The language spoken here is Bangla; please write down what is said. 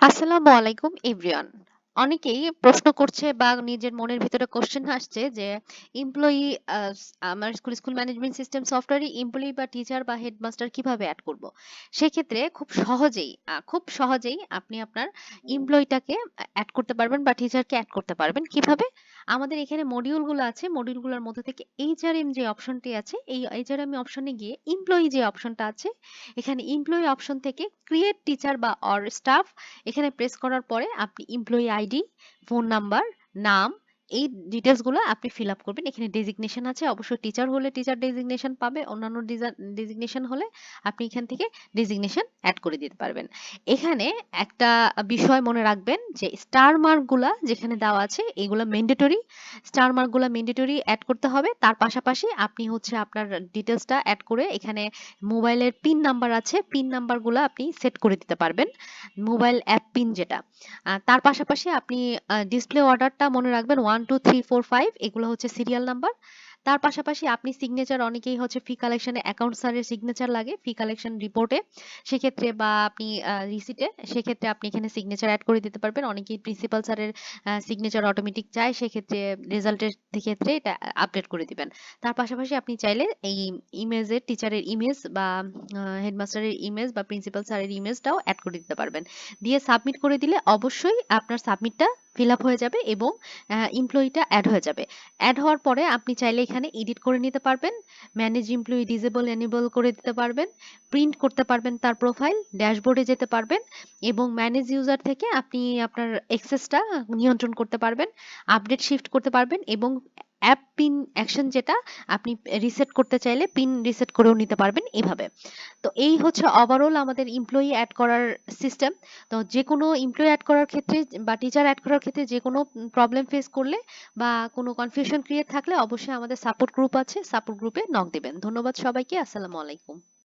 আসসালামু আলাইকুম, এভরিওয়ান। অনেকেই প্রশ্ন করছে বা নিজের মনের ভিতরে কোশ্চেন আসছে যে এমপ্লয়ি আমার স্কুল স্কুল ম্যানেজমেন্ট সিস্টেম সফটওয়্যারে এমপ্লয়ি বা টিচার বা হেডমাস্টার কীভাবে অ্যাড করব? সেক্ষেত্রে খুব সহজেই খুব সহজেই আপনি আপনার এমপ্লয়িটাকে অ্যাড করতে পারবেন বা টিচারকে অ্যাড করতে পারবেন। কীভাবে? আমাদের এখানে মডিউলগুলো আছে। মডিউলগুলোর মধ্যে থেকে এইচআরএম যে অপশনটি আছে, এই এইচআরএম অপশনে গিয়ে এমপ্লয়ি যে অপশনটা আছে, এখানে এমপ্লয়ি অপশন থেকে ক্রিয়েট টিচার বা অর স্টাফ এখানে প্রেস করার পরে আপনি এমপ্লয়ি আইডি ফোন নাম্বার নাম এই ডিটেলসগুলো আপনি ফিল আপ করবেন। এখানে ডেজিগনেশন আছে। অবশ্যই টিচার হলে টিচার ডেজিগনেশন পাবে। অন্যান্য ডেজিগনেশন হলে আপনি এখান থেকে ডেজিগনেশন অ্যাড করে দিতে পারবেন। এখানে একটা বিষয় মনে রাখবেন যে স্টার মার্কগুলা যেখানে দেওয়া আছে, এগুলো মেন্ডেটরি স্টার মার্কগুলা মেন্ডেটরি অ্যাড করতে হবে। তার পাশাপাশি আপনি হচ্ছে আপনার ডিটেলসটা অ্যাড করে এখানে মোবাইলের পিন নাম্বার আছে। পিন নাম্বারগুলা আপনি সেট করে দিতে পারবেন। মোবাইল অ্যাপ পিন যেটা। তার পাশাপাশি আপনি ডিসপ্লে অর্ডারটা মনে রাখবেন one two three four five এগুলো হচ্ছে সিরিয়াল নাম্বার তার পাশাপাশি আপনি সিগনেচার অনেকেই হচ্ছে ফি কালেকশনে অ্যাকাউন্ট স্যারের সিগনেচার লাগে ফি কালেকশন রিপোর্টে সেক্ষেত্রে বা আপনি রিসিটে সেক্ষেত্রে আপনি এখানে সিগনেচার অ্যাড করে দিতে পারবেন। অনেকেই প্রিন্সিপাল স্যারের সিগনেচার অটোমেটিক চায়, সেক্ষেত্রে রেজাল্টের ক্ষেত্রে এটা আপডেট করে দিবেন। তার পাশাপাশি আপনি চাইলে এই ইমেজের টিচারের ইমেজ বা হেডমাস্টারের ইমেজ বা প্রিন্সিপাল স্যারের ইমেজটাও অ্যাড করে দিতে পারবেন। দিয়ে সাবমিট করে দিলে অবশ্যই আপনার সাবমিটটা ফিল আপ হয়ে যাবে এবং এমপ্লয়িটা অ্যাড হয়ে যাবে। অ্যাড হওয়ার পরে আপনি চাইলে এখানে এডিট করে নিতে পারবেন ম্যানেজ এমপ্লয়ি ডিজেবল এনেবল করে দিতে পারবেন প্রিন্ট করতে পারবেন তার প্রোফাইল ড্যাশবোর্ডে যেতে পারবেন এবং ম্যানেজ ইউজার থেকে আপনি আপনার এক্সেসটা নিয়ন্ত্রণ করতে পারবেন আপডেট শিফট করতে পারবেন এবং অ্যাপ পিন অ্যাকশন যেটা, আপনি রিসেট করতে চাইলে পিন রিসেট করেও নিতে পারবেন এভাবে। তো এই হচ্ছে ওভারঅল আমাদের এমপ্লয়ি অ্যাড করার সিস্টেম তো যে কোনো এমপ্লয়ি অ্যাড করার ক্ষেত্রে বা টিচার অ্যাড করার ক্ষেত্রে যে কোনো প্রবলেম ফেস করলে বা কোনো কনফিউশন ক্রিয়েট থাকলে অবশ্যই আমাদের সাপোর্ট গ্রুপ আছে সাপোর্ট গ্রুপে নক দেবেন। ধন্যবাদ সবাইকে, আসসালামু আলাইকুম।